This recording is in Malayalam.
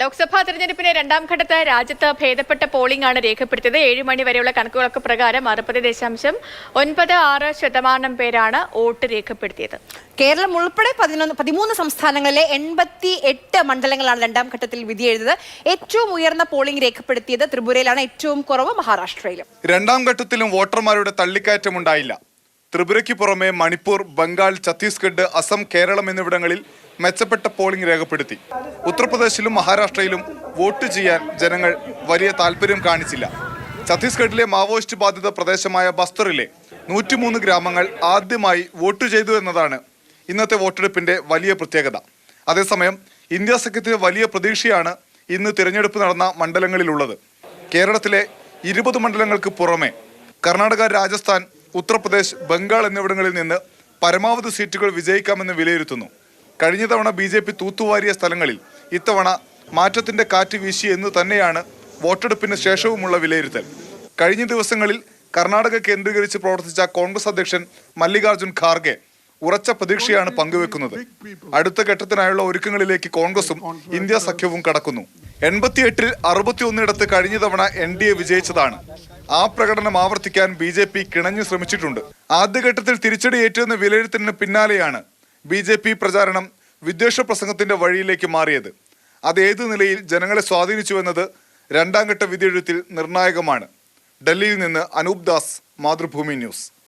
ലോക്സഭാ തെരഞ്ഞെടുപ്പിന്റെ രണ്ടാം ഘട്ടത്ത് രാജ്യത്ത് ഭേദപ്പെട്ട പോളിംഗ് ആണ് രേഖപ്പെടുത്തിയത്. ഏഴ് മണി വരെയുള്ള കണക്കുകളൊക്കെ പ്രകാരം അറുപത് ദശാംശം ഒൻപത് ആറ് ശതമാനം പേരാണ് വോട്ട് രേഖപ്പെടുത്തിയത്. കേരളം ഉൾപ്പെടെ പതിനൊന്ന് പതിമൂന്ന് സംസ്ഥാനങ്ങളിലെ എൺപത്തി എട്ട് മണ്ഡലങ്ങളാണ് രണ്ടാം ഘട്ടത്തിൽ വിധി എഴുതുന്നത് ഏറ്റവും ഉയർന്ന പോളിംഗ് രേഖപ്പെടുത്തിയത് ത്രിപുരയിലാണ്. ഏറ്റവും കുറവ് മഹാരാഷ്ട്രയിലും. രണ്ടാം ഘട്ടത്തിലും വോട്ടർമാരുടെ തള്ളിക്കയറ്റം ഉണ്ടായില്ല ത്രിപുരയ്ക്ക് പുറമെ മണിപ്പൂർ ബംഗാൾ ഛത്തീസ്ഗഡ് അസം കേരളം എന്നിവിടങ്ങളിൽ മെച്ചപ്പെട്ട പോളിംഗ് രേഖപ്പെടുത്തി. ഉത്തർപ്രദേശിലും മഹാരാഷ്ട്രയിലും വോട്ട് ചെയ്യാൻ ജനങ്ങൾ വലിയ താല്പര്യം കാണിച്ചില്ല. ഛത്തീസ്ഗഡിലെ മാവോയിസ്റ്റ് ബാധിത പ്രദേശമായ ബസ്തറിലെ നൂറ്റിമൂന്ന് ഗ്രാമങ്ങൾ ആദ്യമായി വോട്ട് ചെയ്തു എന്നതാണ് ഇന്നത്തെ വോട്ടെടുപ്പിന്റെ വലിയ പ്രത്യേകത. അതേസമയം ഇന്ത്യ സഖ്യത്തിന് വലിയ പ്രതീക്ഷയാണ് ഇന്ന് തിരഞ്ഞെടുപ്പ് നടന്ന മണ്ഡലങ്ങളിലുള്ളത്. കേരളത്തിലെ ഇരുപത് മണ്ഡലങ്ങൾക്ക് പുറമെ കർണാടക രാജസ്ഥാൻ ഉത്തർപ്രദേശ് ബംഗാൾ എന്നിവിടങ്ങളിൽ നിന്ന് പരമാവധി സീറ്റുകൾ വിജയിക്കാമെന്ന് വിലയിരുത്തുന്നു. കഴിഞ്ഞ തവണ ബി ജെ പി തൂത്തുവാരിയ സ്ഥലങ്ങളിൽ ഇത്തവണ മാറ്റത്തിന്റെ കാറ്റ് വീശി എന്ന് തന്നെയാണ് വോട്ടെടുപ്പിന് ശേഷവുമുള്ള വിലയിരുത്തൽ. കഴിഞ്ഞ ദിവസങ്ങളിൽ കർണാടക കേന്ദ്രീകരിച്ച് പ്രവർത്തിച്ച കോൺഗ്രസ് അധ്യക്ഷൻ മല്ലികാർജുൻ ഖാർഗെ ഉറച്ച പ്രതീക്ഷയാണ് പങ്കുവെക്കുന്നത്. അടുത്ത ഘട്ടത്തിനായുള്ള ഒരുക്കങ്ങളിലേക്ക് കോൺഗ്രസും ഇന്ത്യ സഖ്യവും കടക്കുന്നു. എൺപത്തിയെട്ടിൽ അറുപത്തിയൊന്നിടത്ത് കഴിഞ്ഞ തവണ എൻ ഡി എ വിജയിച്ചതാണ്. ആ പ്രകടനം ആവർത്തിക്കാൻ ബി ജെ പി കിണഞ്ഞു ശ്രമിച്ചിട്ടുണ്ട്. ആദ്യഘട്ടത്തിൽ തിരിച്ചടിയേറ്റെന്ന വിലയിരുത്തലിന് പിന്നാലെയാണ് ബി ജെ പി പ്രചാരണം വിദ്വേഷ പ്രസംഗത്തിന്റെ വഴിയിലേക്ക് മാറിയത്. അത് ഏത് നിലയിൽ ജനങ്ങളെ സ്വാധീനിച്ചുവെന്നത് രണ്ടാം ഘട്ട വിധിയെഴുത്തിൽ നിർണായകമാണ്. ഡൽഹിയിൽ നിന്ന് അനൂപ് ദാസ് മാതൃഭൂമി ന്യൂസ്.